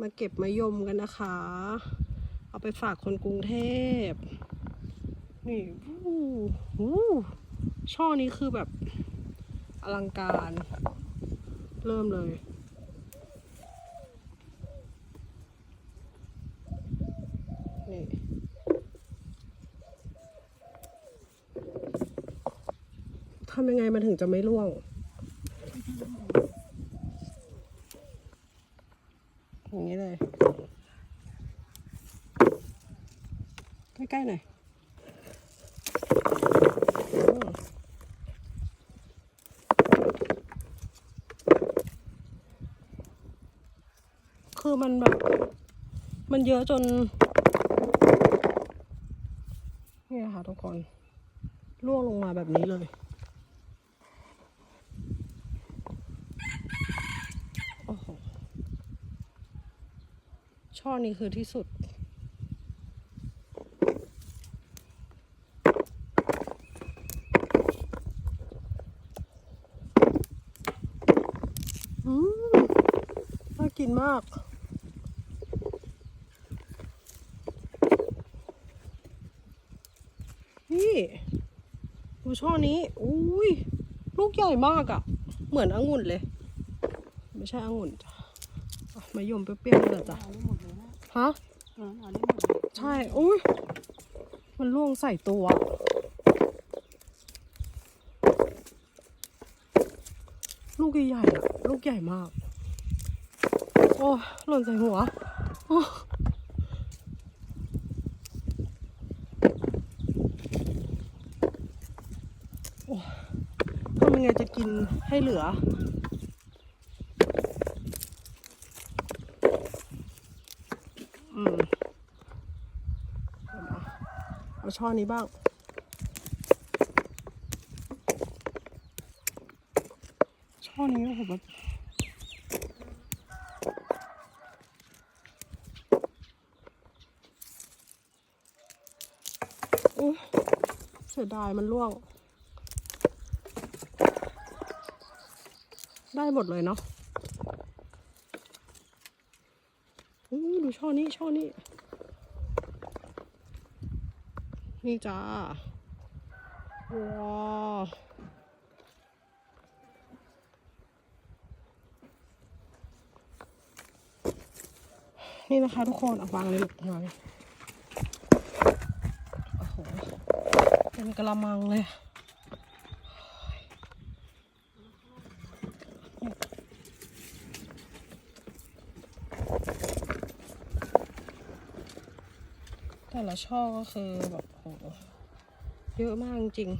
มาเก็บมะยมกันนะคะ เอาไปฝากคนกรุงเทพ นี่วู้วู้ช่อนี้คือแบบอลังการ เริ่มเลย นี่ทำยังไงมันถึงจะไม่ร่วง อย่างนี้เลย ใกล้ๆหน่อยคือมันแบบ มันเยอะจน นี่นะคะทุกคน ร่วงลงมาแบบนี้เลย โอ้โห ช่อนี้คือที่สุด อืมน่ากินมากนี่ดูช่อนี้อุ้ย ลูกใหญ่มากอะ่ะ เหมือนองุ่นเลย ไม่ใช่องุ่นจ้ะอะ มายมเปรี้ยวๆนี่แหละจ้ะฮะใช่อุ้ยมันล่วงใส่ตัว ลูกใหญ่ๆอะลูกใหญ่มาก โอ้หล่นใส่หัวโอ้ทำยังไงจะกินให้เหลือม เอาช่อนี้บ้าง ช่อนี้โอ้โหแบบอุ๊ยเสียดายมันร่วง ได้หมดเลยเนาะอู้ดูช่อนี้ช่อนี้ นี่จ้าว้าวนี่นะคะทุกคนเอาวางเลยลูกวางเลยโอ้โหเป็นกระมังเลย แต่ละช่อก็คือแบบโหเยอะมากจริง